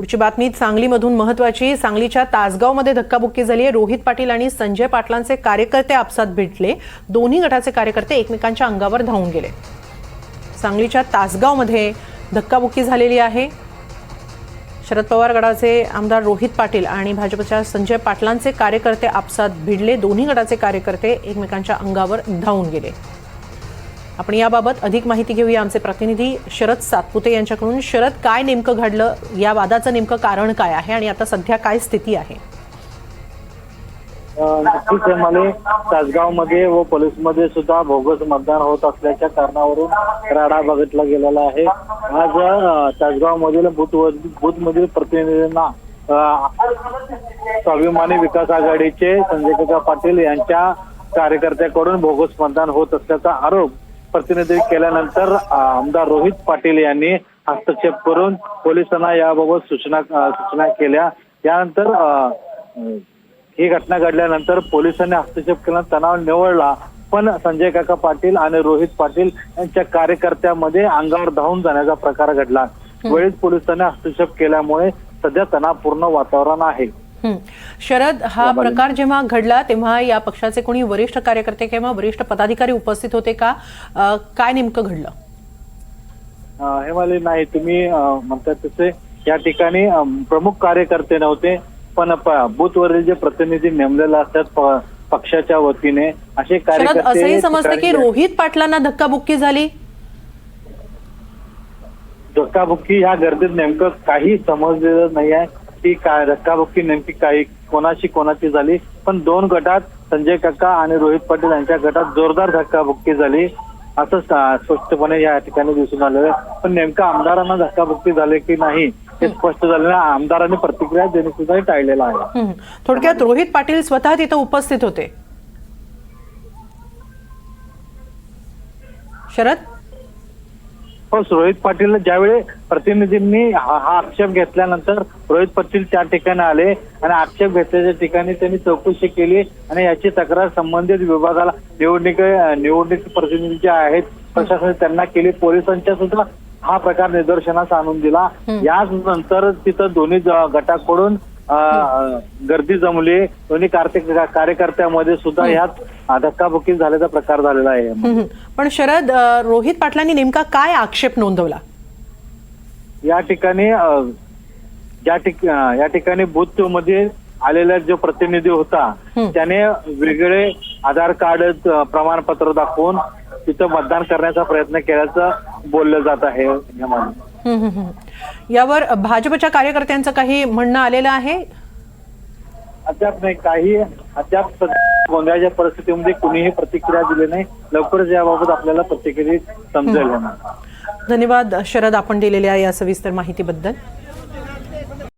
पुढची बातमी सांगलीमधून महत्वाची. सांगलीच्या तासगावमध्ये धक्काबुक्की झाली आहे. रोहित पाटील आणि संजय पाटलांचे कार्यकर्ते आपसात भेटले. दोन्ही गटाचे कार्यकर्ते एकमेकांच्या अंगावर धावून गेले. सांगलीच्या तासगावमध्ये धक्काबुक्की झालेली आहे. शरद पवार गटाचे आमदार रोहित पाटील आणि भाजपच्या संजय पाटलांचे कार्यकर्ते आपसात भिडले. दोन्ही गटाचे कार्यकर्ते एकमेकांच्या अंगावर धावून गेले. आपण याबाबत अधिक माहिती घेऊया आमचे प्रतिनिधी शरद सातपुते यांच्याकडून. शरद काय नेमकं घडलं? या वादाचं नेमकं कारण काय आहे आणि आता सध्या काय स्थिती आहे? नक्कीच मला तासगावमध्ये व पोलीसमध्ये सुद्धा बोगस मतदान होत असल्याच्या कारणावरून राडा बघितला गेलेला आहे. आज अ, तासगावमधील बूथ बूथमधील प्रतिनिधींना स्वाभिमानी विकास आघाडीचे संजय काका पाटील यांच्या कार्यकर्त्याकडून बोगस मतदान होत असल्याचा आरोप प्रतिनिधी केल्यानंतर आमदार रोहित पाटील यांनी हस्तक्षेप करून पोलिसांना याबाबत सूचना सूचना केल्या. यानंतर ही घटना घडल्यानंतर पोलिसांनी हस्तक्षेप केला तणाव निवळला. पण संजय काका पाटील आणि रोहित पाटील यांच्या कार्यकर्त्यामध्ये अंगावर धावून जाण्याचा प्रकार घडला. वेळीच पोलिसांनी हस्तक्षेप केल्यामुळे सध्या तणावपूर्ण वातावरण आहे. शरद हा प्रकार जेव्हा घडला तेव्हा या पक्षाचे कोणी वरिष्ठ कार्यकर्ते किंवा वरिष्ठ पदाधिकारी उपस्थित होते का? काय नेमकं घडलं? हेमाली नाही तुम्ही म्हणतात तसे. या ठिकाणी प्रमुख कार्यकर्ते नव्हते पण बूथवरील जे प्रतिनिधी नेमलेले असतात पक्षाच्या वतीने असे कार्यकर्ते असंही समजतं की रोहित पाटलांना धक्काबुक्की झाली? धक्काबुक्की ह्या गर्दीत नेमकं काही समजलेलं नाही आहे. ती काय धक्काबुक्की नेमकी काही कोणाशी कोणाची झाली पण दोन गटात संजय काका आणि रोहित पाटील यांच्या गटात जोरदार धक्काबुक्की झाली. असं स्पष्टपणे या ठिकाणी दिसून आलेलं पण नेमकं आमदारांना धक्काबुक्की झाले की नाही हे स्पष्ट झालेलं आमदारांनी प्रतिक्रिया देणे सुद्धा टाळलेलं आहे. थोडक्यात रोहित पाटील स्वतः तिथं उपस्थित होते. शरद? हो रोहित पाटील ज्यावेळी प्रतिनिधींनी हा आक्षेप घेतल्यानंतर रोहित पाटील त्या ठिकाणी आले आणि आक्षेप घेतल्याच्या ठिकाणी त्यांनी चौकशी केली आणि याची तक्रार संबंधित विभागाला निवडणूक निवडणूक प्रतिनिधी जे आहेत प्रशासन त्यांना केली. पोलिसांच्या सुद्धा हा प्रकार निदर्शनास आणून दिला. याच नंतर तिथं दोन्ही गटाकडून गर्दी जमली दोन्ही कार्तिक कार्यकर्त्यामध्ये सुद्धा यात धक्काबुक्की झाल्याचा प्रकार झालेला आहे. पण शरद रोहित पाटलांनी नेमका काय आक्षेप नोंदवला या ठिकाणी अ, ज्या ठिक अ, या ठिकाणी बूथमध्ये आलेला जो प्रतिनिधी होता. त्याने वेगळे आधार कार्ड प्रमाणपत्र दाखवून तिथं मतदान करण्याचा प्रयत्न केल्याचं बोललं जात आहे. यावर भाजपच्या कार्यकर्त्यांचं काही म्हणणं आलेलं आहे? अद्याप नाही. काही अद्याप गोंधळाच्या परिस्थितीमध्ये कुणीही प्रतिक्रिया दिली नाही. लवकरच याबाबत आपल्याला प्रतिक्रिया समजेल. धन्यवाद शरद आपण दिलेल्या या सविस्तर माहितीबद्दल.